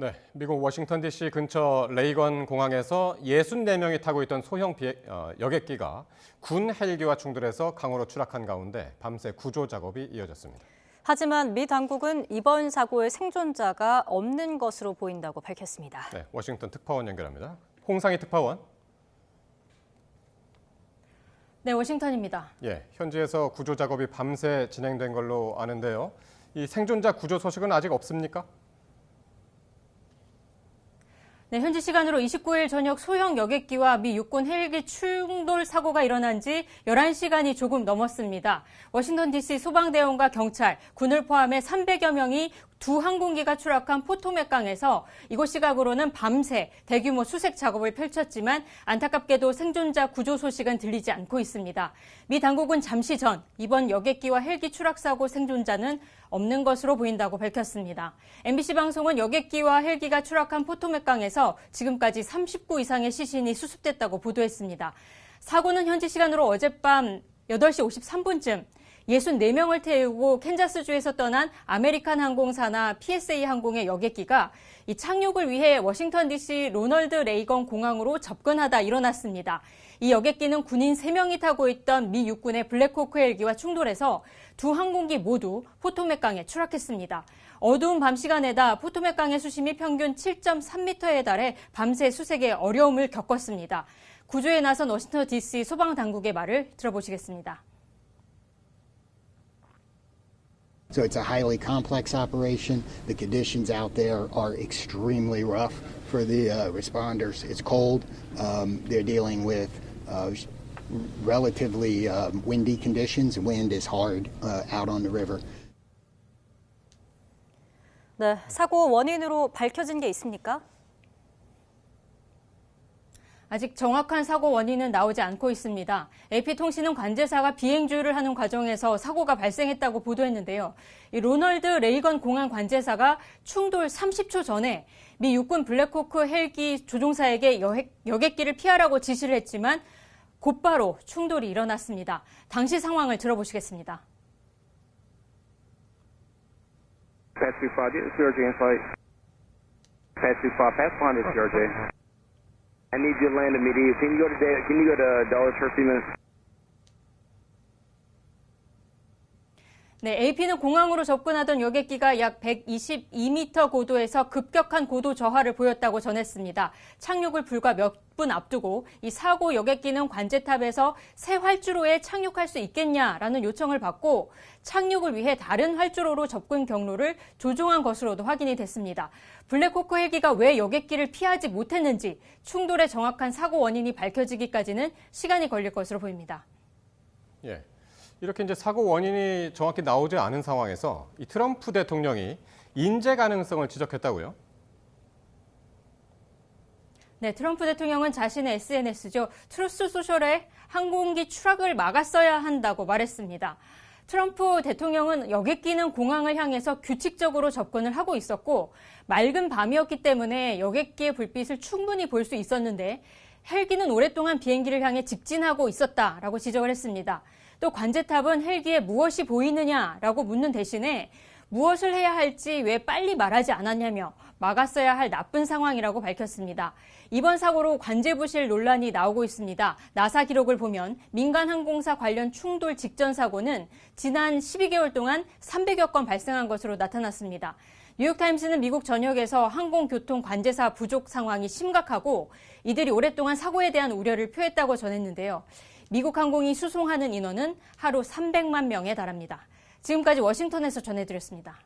네, 미국 워싱턴 DC 근처 레이건 공항에서 64명이 타고 있던 소형 비행, 어, 여객기가 군 헬기와 충돌해서 강으로 추락한 가운데 밤새 구조 작업이 이어졌습니다. 하지만 미 당국은 이번 사고의 생존자가 없는 것으로 보인다고 밝혔습니다. 네, 워싱턴 특파원 연결합니다. 홍상희 특파원. 네, 워싱턴입니다. 예, 현지에서 구조 작업이 밤새 진행된 걸로 아는데요. 이 생존자 구조 소식은 아직 없습니까? 네, 현지 시간으로 29일 저녁 소형 여객기와 미 육군 헬기 충돌 사고가 일어난 지 11시간이 조금 넘었습니다. 워싱턴 DC 소방대원과 경찰, 군을 포함해 300여 명이 두 항공기가 추락한 포토맥강에서 이곳 시각으로는 밤새 대규모 수색 작업을 펼쳤지만 안타깝게도 생존자 구조 소식은 들리지 않고 있습니다. 미 당국은 잠시 전 이번 여객기와 헬기 추락 사고 생존자는 없는 것으로 보인다고 밝혔습니다. MBC 방송은 여객기와 헬기가 추락한 포토맥강에서 지금까지 39 이상의 시신이 수습됐다고 보도했습니다. 사고는 현지 시간으로 어젯밤 8시 53분쯤 64명을 태우고 캔자스주에서 떠난 아메리칸 항공사나 PSA 항공의 여객기가 이 착륙을 위해 워싱턴 DC 로널드 레이건 공항으로 접근하다 일어났습니다. 이 여객기는 군인 3명이 타고 있던 미 육군의 블랙호크 헬기와 충돌해서 두 항공기 모두 포토맥강에 추락했습니다. 어두운 밤 시간에다 포토맥강의 수심이 평균 7.3m에 달해 밤새 수색에 어려움을 겪었습니다. 구조에 나선 워싱턴 DC 소방 당국의 말을 들어보시겠습니다. So it's a highly complex operation. The conditions out there are extremely rough for the uh, responders. It's cold. Um, they're dealing with uh, relatively um, windy conditions. Wind is hard uh, out on the river. 네, 사고 원인으로 밝혀진 게 있습니까? 아직 정확한 사고 원인은 나오지 않고 있습니다. AP통신은 관제사가 비행주의를 하는 과정에서 사고가 발생했다고 보도했는데요. 이 로널드 레이건 공항 관제사가 충돌 30초 전에 미 육군 블랙호크 헬기 조종사에게 여객, 여객기를 피하라고 지시를 했지만 곧바로 충돌이 일어났습니다. 당시 상황을 들어보시겠습니다. Pass 25, this is CRJ in flight. Pass 25, pathfinder CRJ. I need you to land immediately. Can you go to can you go to uh, Dulles for a few minutes? 네, AP는 공항으로 접근하던 여객기가 약 122m 고도에서 급격한 고도 저하를 보였다고 전했습니다. 착륙을 불과 몇 분 앞두고 이 사고 여객기는 관제탑에서 새 활주로에 착륙할 수 있겠냐라는 요청을 받고 착륙을 위해 다른 활주로로 접근 경로를 조종한 것으로도 확인이 됐습니다. 블랙호크 헬기가 왜 여객기를 피하지 못했는지 충돌의 정확한 사고 원인이 밝혀지기까지는 시간이 걸릴 것으로 보입니다. 예. 이렇게 이제 사고 원인이 정확히 나오지 않은 상황에서 이 트럼프 대통령이 인재 가능성을 지적했다고요? 네, 트럼프 대통령은 자신의 SNS죠. 트루스 소셜에 항공기 추락을 막았어야 한다고 말했습니다. 트럼프 대통령은 여객 기는 공항을 향해서 규칙적으로 접근을 하고 있었고 맑은 밤이었기 때문에 여객기의 불빛을 충분히 볼 수 있었는데 헬기는 오랫동안 비행기를 향해 직진하고 있었다라고 지적을 했습니다. 또 관제탑은 헬기에 무엇이 보이느냐라고 묻는 대신에 무엇을 해야 할지 왜 빨리 말하지 않았냐며 막았어야 할 나쁜 상황이라고 밝혔습니다. 이번 사고로 관제 부실 논란이 나오고 있습니다. 나사 기록을 보면 민간 항공사 관련 충돌 직전 사고는 지난 12개월 동안 300여 건 발생한 것으로 나타났습니다. 뉴욕타임스는 미국 전역에서 항공교통 관제사 부족 상황이 심각하고 이들이 오랫동안 사고에 대한 우려를 표했다고 전했는데요. 미국 항공이 수송하는 인원은 하루 300만 명에 달합니다. 지금까지 워싱턴에서 전해드렸습니다.